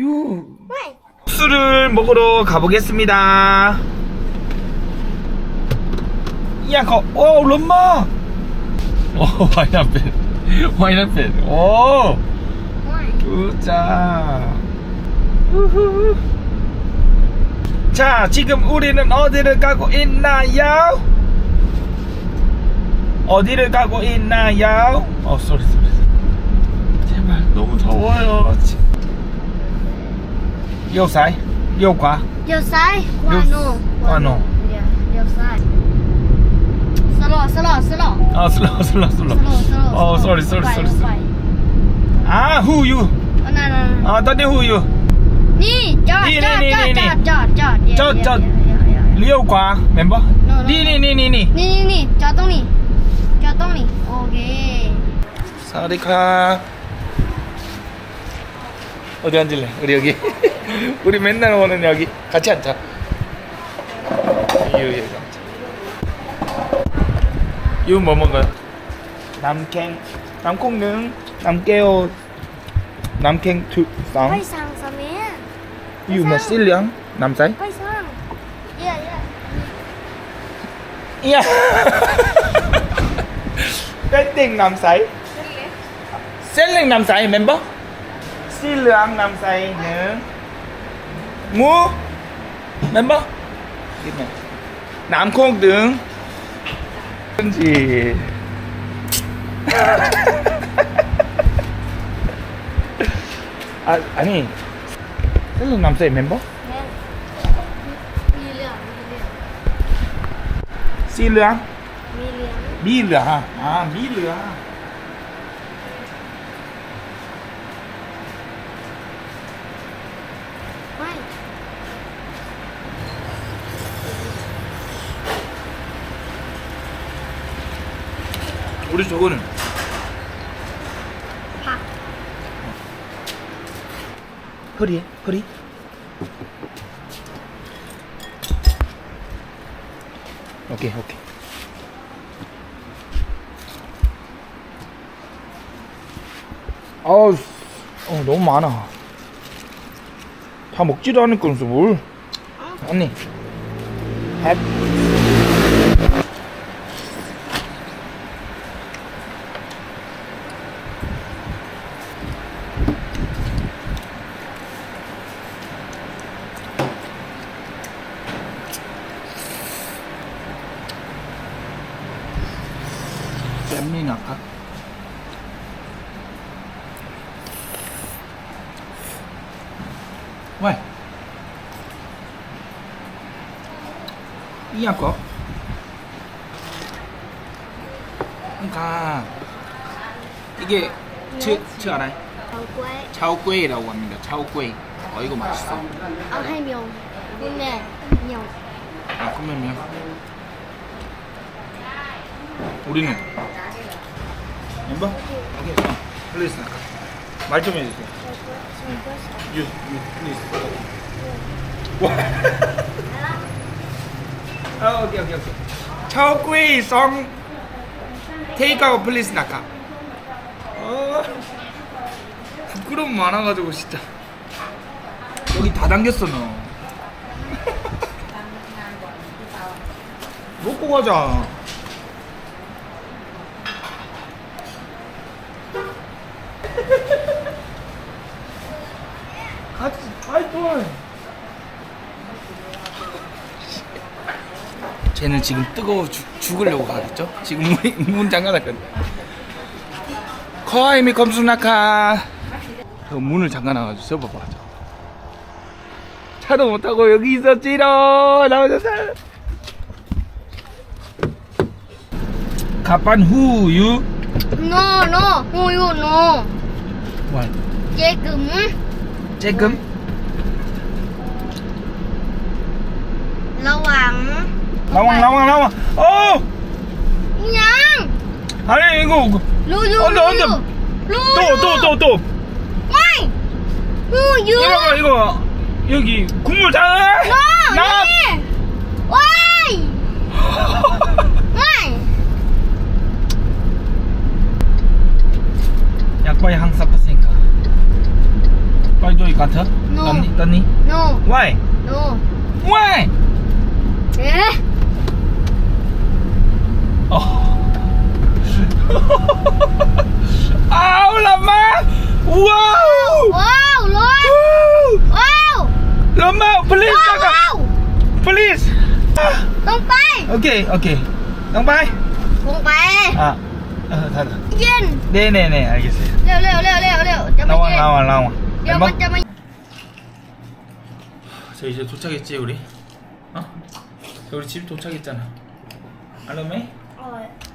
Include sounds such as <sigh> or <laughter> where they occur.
유. 왜? 술을 먹으러 가보겠습니다. 야, 거, 오, 럼마! 오, 와이나펜. 와이나펜. 오! 왜? 우자. 우후. 자, 지금 우리는 어디를 가고 있나요? 어디를 가고 있나요? 어, 쏘리, 쏘리. 제발, 너무 더워요. 지금. 右ซ้าย右ขวา เลี้ยวซ้ายขวาโน ขวาโน่ เลี้ยวเลี้ยวซ้ายสโลว์สโลว์สโลว์ 아 슬로우 슬로우 ส 슬로우 โลว์สโลว์ 어 쏘리 쏘리 ไป 쏘리 ไป 쏘리 아 후유 เอานั่นนั่น 아 따니 후유 นี่จอด นี่ จอด นี่ จอด นี่ จอดจอดจอด จอดจอด เดี๋ยวเดี๋ยวเดี๋ยว เลี้ยวขวาเห็นปะ No, no. นี่นี่นี่นี่นี่ นี่นี่นี่จอดตรงนี้จอดตรงนี้โอเค สวัสดีครับ어디 앉을래? 우리 여기 <laughs> 우리 맨날 오는 여기 같이 앉자. 이유 여기 앉자. 이유 뭐 먹어요? 남캥 남콩능 남깨오 남캥 투쌍. sang 이유 뭐 실량 남사이? quay 이야. 배팅 남사이. 셀렉 남사이 멤버? 실량 남사이는 무 멤버? 남콩 등 현지 아 아니 셀링 남사이 멤버? มีเรื่องมีเรื่อง 실량 มีเรื่อง 미르 아 미르 아 우리 저거는. ผัก 허리에 허리. 오케이 오케이. 아우 어, 너무 많아. 다 먹지도 않을 거면서 뭘 언니. 햅 잼민 아까 왜? 이거 그러니까 이게 저 알아요? 차오구이라고 합니다. 차오구이. 어 이거 맛있어. 아 해명. 네. 명. 아 그러면 명. 우리는? 오케이. 어, 플리즈 말좀 해주세요. 유, 유, 플리즈 와. <laughs> 아 오케이 오케이 오케이. 차오구이 성 테이크아웃 플리즈 나카. 어, 부끄러움 많아가지고 진짜. 여기 다 담겼어 너. <laughs> 먹고 가자. 같이 파이팅. 쟤는 지금 뜨거워 죽, 죽으려고 가겠죠? 지금 문, <laughs> 문 잠가놨거든. 커이미 검수나카. 저 문을 잠가놔가지고 써봐봐. 저. 차도 못 타고 여기 있었지로 나오셔서. 가판 후유. โนโนหูอยู่โน 와. เจ๊กึ๋ม 쬐끔. ระวัง 나와 나와 나와. 어! 그냥! 아니 이거 그 루루 언제, 언제? 루루 또또또또 와이! 우유 이거 이거 여기 국물 다 나와 네. 와이! <laughs> 와이! 약발이 항상 봤으니까. 빨리 도이 같아? No. 니? 떴니? 노 Why? 노 Why? 에? Eh? Oh. Ao lama. Wow. Wow, Lord. Woo. Wow. Lama, please Wow, kakak. wow. Please. Ah. ลงไป Okay, okay. Nang bye. ลงไป 아. 아, 다, 다. เย็น 네, 네, 네, 알겠어요. เร็วเร็วเร็วเร็วเร็วจะไม่ 나와, เย็น 나와, 나와. เดี๋ยวมันจะไม่ 저 이제 도착했지 우리? 어? 저 우리 집 도착했잖아. 알로메? Oh, yeah.